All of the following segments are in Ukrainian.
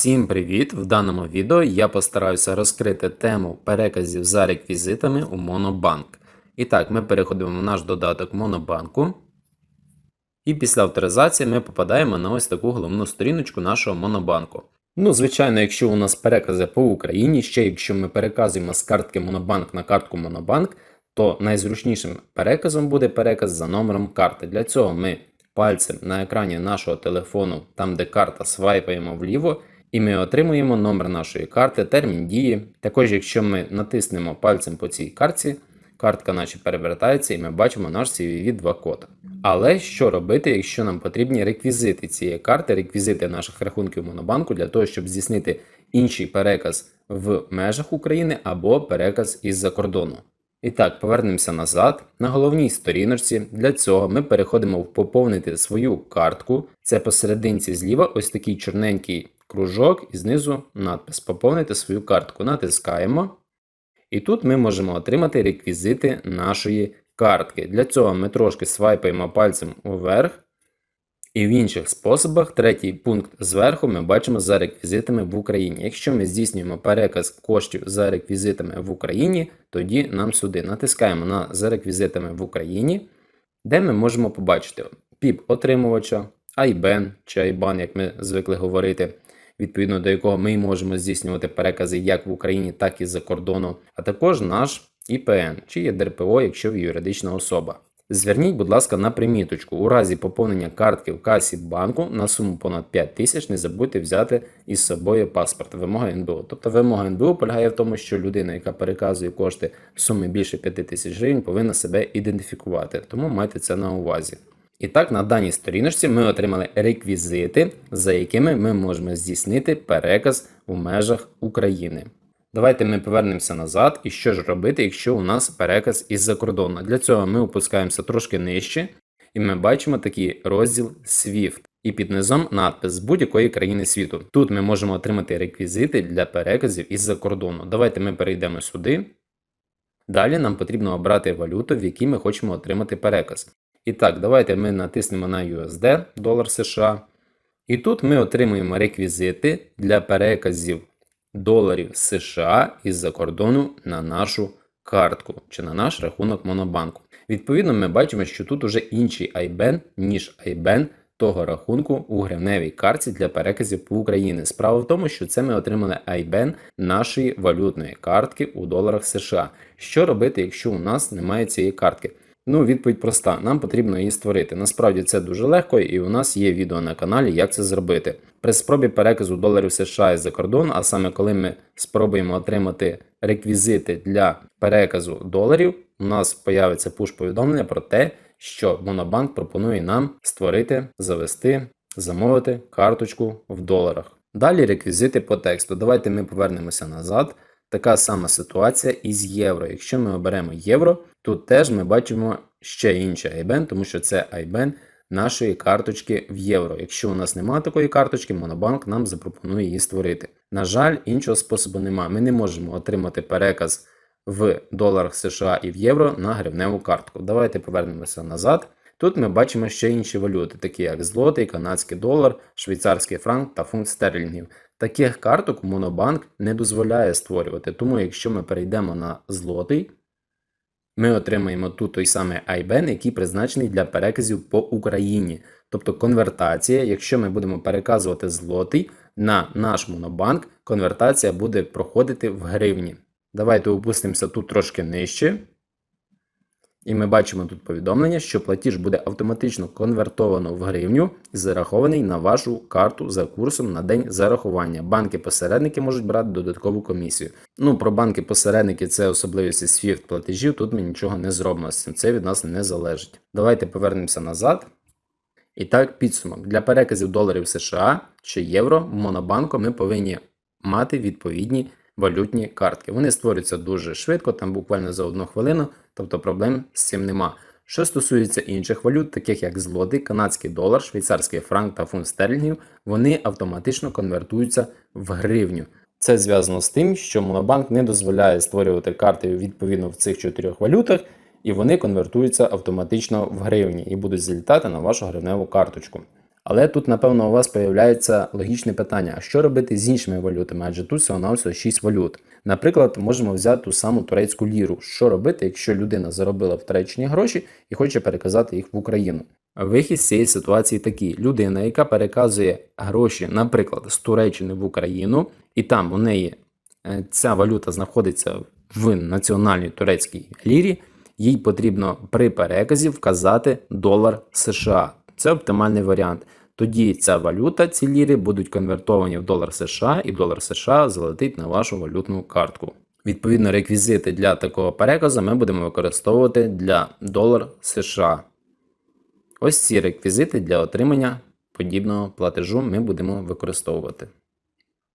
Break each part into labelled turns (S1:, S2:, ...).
S1: Всім привіт! В даному відео я постараюся розкрити тему переказів за реквізитами у Монобанк. І так, ми переходимо в наш додаток Монобанку. І після авторизації ми попадаємо на ось таку головну сторіночку нашого Монобанку. Ну, звичайно, якщо у нас перекази по Україні, ще якщо ми переказуємо з картки Монобанк на картку Монобанк, то найзручнішим переказом буде переказ за номером карти. Для цього ми пальцем на екрані нашого телефону, там де карта, свайпаємо вліво, і ми отримуємо номер нашої карти, термін дії. Також, якщо ми натиснемо пальцем по цій картці, картка наче перевертається і ми бачимо наш CVV 2 код. Але що робити, якщо нам потрібні реквізити цієї карти, реквізити наших рахунків Монобанку для того, щоб здійснити інший переказ в межах України або переказ із-за кордону? І так, повернемося назад. На головній сторіночці. Для цього ми переходимо в поповнити свою картку. Це посерединці зліва ось такий чорненький кружок і знизу надпис Поповнити свою картку. Натискаємо. І тут ми можемо отримати реквізити нашої картки. Для цього ми трошки свайпаємо пальцем уверх. І в інших способах, третій пункт зверху, ми бачимо за реквізитами в Україні. Якщо ми здійснюємо переказ коштів за реквізитами в Україні, тоді нам сюди натискаємо на за реквізитами в Україні, де ми можемо побачити піп отримувача, IBAN чи IBAN, як ми звикли говорити, відповідно до якого ми можемо здійснювати перекази як в Україні, так і за кордону, а також наш ІПН, чи є ДРПО, якщо ви юридична особа. Зверніть, будь ласка, на приміточку. У разі поповнення картки в касі банку на суму понад 5 тисяч не забудьте взяти із собою паспорт. Вимога НБУ. Тобто вимога НБУ полягає в тому, що людина, яка переказує кошти в сумі більше 5 тисяч гривень, повинна себе ідентифікувати. Тому майте це на увазі. І так, на даній сторіночці ми отримали реквізити, за якими ми можемо здійснити переказ у межах України. Давайте ми повернемося назад. І що ж робити, якщо у нас переказ із-за кордону? Для цього ми опускаємося трошки нижче, і ми бачимо такий розділ SWIFT. І під низом надпис з будь-якої країни світу. Тут ми можемо отримати реквізити для переказів із-за кордону. Давайте ми перейдемо сюди. Далі нам потрібно обрати валюту, в якій ми хочемо отримати переказ. І так, давайте ми натиснемо на USD, долар США. І тут ми отримуємо реквізити для переказів доларів США із-за кордону на нашу картку чи на наш рахунок Монобанку. Відповідно, ми бачимо, що тут уже інший IBAN, ніж IBAN того рахунку у гривневій картці для переказів по Україні. Справа в тому, що це ми отримали IBAN нашої валютної картки у доларах США. Що робити, якщо у нас немає цієї картки? Ну, відповідь проста. Нам потрібно її створити. Насправді це дуже легко, і у нас є відео на каналі, як це зробити. При спробі переказу доларів США із за кордон, а саме коли ми спробуємо отримати реквізити для переказу доларів, у нас появиться пуш-повідомлення про те, що Монобанк пропонує нам створити, завести, замовити карточку в доларах. Далі реквізити по тексту. Давайте ми повернемося назад. Така сама ситуація із євро. Якщо ми оберемо євро, тут теж ми бачимо ще інший IBAN, тому що це IBAN нашої карточки в євро. Якщо у нас немає такої карточки, Монобанк нам запропонує її створити. На жаль, іншого способу немає. Ми не можемо отримати переказ в доларах США і в євро на гривневу картку. Давайте повернемося назад. Тут ми бачимо ще інші валюти, такі як злотий, канадський долар, швейцарський франк та фунт стерлінгів. Таких карток Монобанк не дозволяє створювати, тому якщо ми перейдемо на злотий, ми отримаємо тут той самий IBAN, який призначений для переказів по Україні. Тобто конвертація, якщо ми будемо переказувати злотий на наш Монобанк, конвертація буде проходити в гривні. Давайте опустимося тут трошки нижче. І ми бачимо тут повідомлення, що платіж буде автоматично конвертовано в гривню і зарахований на вашу карту за курсом на день зарахування. Банки-посередники можуть брати додаткову комісію. Ну, про банки-посередники це особливості SWIFT платежів, тут ми нічого не зробимо це від нас не залежить. Давайте повернемося назад. І так, підсумок. Для переказів доларів США чи євро Монобанку ми повинні мати відповідні валютні картки. Вони створюються дуже швидко, там буквально за одну хвилину, тобто проблем з цим нема. Що стосується інших валют, таких як злотий, канадський долар, швейцарський франк та фунт стерлінгів, вони автоматично конвертуються в гривню. Це зв'язано з тим, що Монобанк не дозволяє створювати карти відповідно в цих чотирьох валютах, і вони конвертуються автоматично в гривні і будуть залітати на вашу гривневу карточку. Але тут, напевно, у вас появляється логічне питання: а що робити з іншими валютами? Адже тут всього на всього 6 валют. Наприклад, можемо взяти ту саму турецьку ліру. Що робити, якщо людина заробила в Туреччині гроші і хоче переказати їх в Україну? Вихід з цієї ситуації такий: людина, яка переказує гроші, наприклад, з Туреччини в Україну, і там у неї е, ця валюта знаходиться в національній турецькій лірі, їй потрібно при переказі вказати долар США. Це оптимальний варіант. Тоді ця валюта, ці ліри будуть конвертовані в долар США, і долар США залетить на вашу валютну картку. Відповідно, реквізити для такого переказу ми будемо використовувати для долар США. Ось ці реквізити для отримання подібного платежу ми будемо використовувати.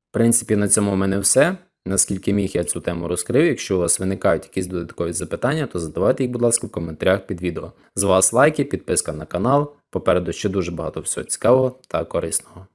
S1: В принципі, на цьому в мене все. Наскільки міг я цю тему розкрив. Якщо у вас виникають якісь додаткові запитання, то задавайте їх, будь ласка, в коментарях під відео. З вас лайки, підписка на канал. Попереду ще дуже багато всього цікавого та корисного.